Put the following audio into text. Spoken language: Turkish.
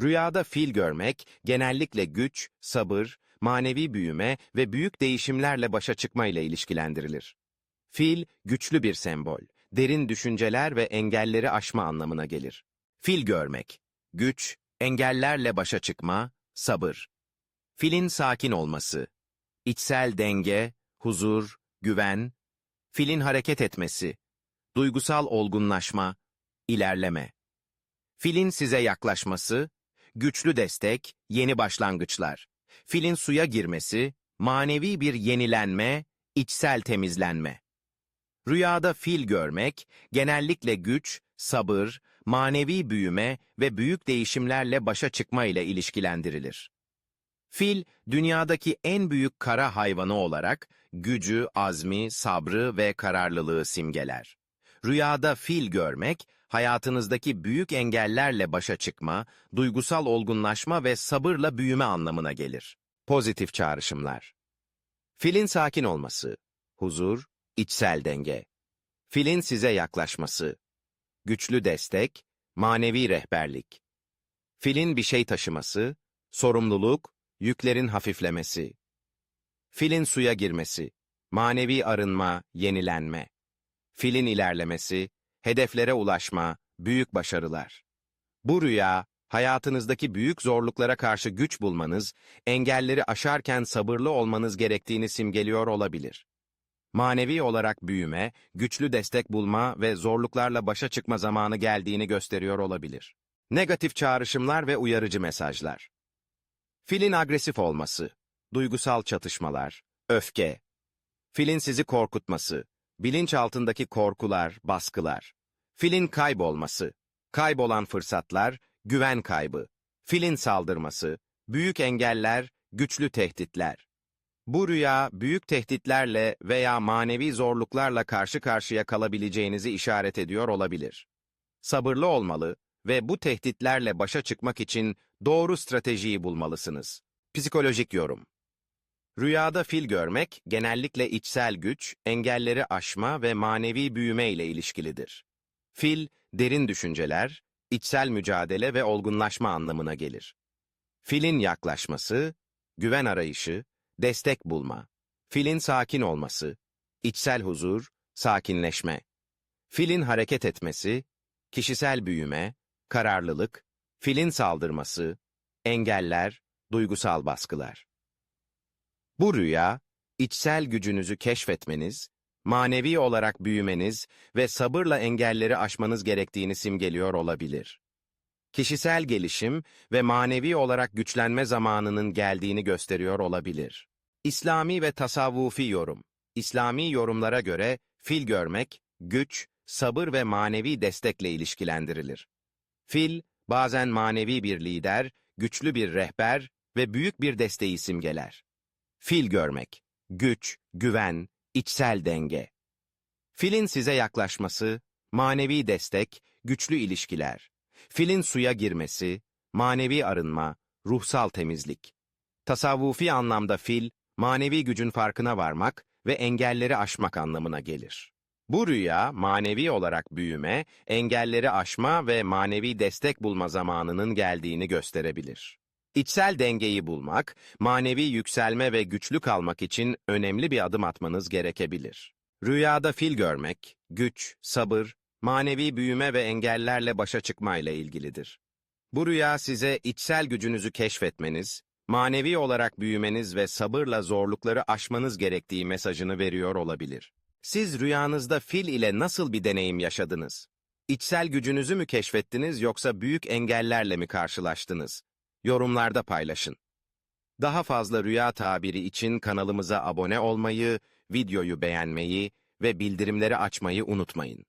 Rüyada fil görmek, genellikle güç, sabır, manevi büyüme ve büyük değişimlerle başa çıkma ile ilişkilendirilir. Fil, güçlü bir sembol, derin düşünceler ve engelleri aşma anlamına gelir. Fil görmek, güç, engellerle başa çıkma, sabır. Filin sakin olması, içsel denge, huzur, güven, filin hareket etmesi, duygusal olgunlaşma, ilerleme. Filin size yaklaşması, güçlü destek, yeni başlangıçlar. Filin suya girmesi, manevi bir yenilenme, içsel temizlenme. Rüyada fil görmek, genellikle güç, sabır, manevi büyüme ve büyük değişimlerle başa çıkma ile ilişkilendirilir. Fil, dünyadaki en büyük kara hayvanı olarak gücü, azmi, sabrı ve kararlılığı simgeler. Rüyada fil görmek, hayatınızdaki büyük engellerle başa çıkma, duygusal olgunlaşma ve sabırla büyüme anlamına gelir. Pozitif çağrışımlar. Filin sakin olması, huzur, içsel denge. Filin size yaklaşması, güçlü destek, manevi rehberlik. Filin bir şey taşıması, sorumluluk, yüklerin hafiflemesi. Filin suya girmesi, manevi arınma, yenilenme. Filin ilerlemesi, hedeflere ulaşma, büyük başarılar. Bu rüya, hayatınızdaki büyük zorluklara karşı güç bulmanız, engelleri aşarken sabırlı olmanız gerektiğini simgeliyor olabilir. Manevi olarak büyüme, güçlü destek bulma ve zorluklarla başa çıkma zamanı geldiğini gösteriyor olabilir. Negatif çağrışımlar ve uyarıcı mesajlar. Filin agresif olması, duygusal çatışmalar, öfke. Filin sizi korkutması, bilinç altındaki korkular, baskılar. Filin kaybolması, kaybolan fırsatlar, güven kaybı. Filin saldırması, büyük engeller, güçlü tehditler. Bu rüya, büyük tehditlerle veya manevi zorluklarla karşı karşıya kalabileceğinizi işaret ediyor olabilir. Sabırlı olmalı ve bu tehditlerle başa çıkmak için doğru stratejiyi bulmalısınız. Psikolojik yorum Rüyada fil görmek, genellikle içsel güç, engelleri aşma ve manevi büyüme ile ilişkilidir. Fil, derin düşünceler, içsel mücadele ve olgunlaşma anlamına gelir. Filin yaklaşması, güven arayışı, destek bulma. Filin sakin olması, içsel huzur, sakinleşme. Filin hareket etmesi, kişisel büyüme, kararlılık, filin saldırması, engeller, duygusal baskılar. Bu rüya, içsel gücünüzü keşfetmeniz, manevi olarak büyümeniz ve sabırla engelleri aşmanız gerektiğini simgeliyor olabilir. Kişisel gelişim ve manevi olarak güçlenme zamanının geldiğini gösteriyor olabilir. İslami ve tasavvufi yorum İslami yorumlara göre fil görmek, güç, sabır ve manevi destekle ilişkilendirilir. Fil, bazen manevi bir lider, güçlü bir rehber ve büyük bir desteği simgeler. Fil görmek, güç, güven, içsel denge. Filin size yaklaşması, manevi destek, güçlü ilişkiler. Filin suya girmesi, manevi arınma, ruhsal temizlik. Tasavvufi anlamda fil, manevi gücün farkına varmak ve engelleri aşmak anlamına gelir. Bu rüya, manevi olarak büyüme, engelleri aşma ve manevi destek bulma zamanının geldiğini gösterebilir. İçsel dengeyi bulmak, manevi yükselme ve güçlü kalmak için önemli bir adım atmanız gerekebilir. Rüyada fil görmek, güç, sabır, manevi büyüme ve engellerle başa çıkmayla ilgilidir. Bu rüya size içsel gücünüzü keşfetmeniz, manevi olarak büyümeniz ve sabırla zorlukları aşmanız gerektiği mesajını veriyor olabilir. Siz rüyanızda fil ile nasıl bir deneyim yaşadınız? İçsel gücünüzü mü keşfettiniz yoksa büyük engellerle mi karşılaştınız? Yorumlarda paylaşın. Daha fazla rüya tabiri için kanalımıza abone olmayı, videoyu beğenmeyi ve bildirimleri açmayı unutmayın.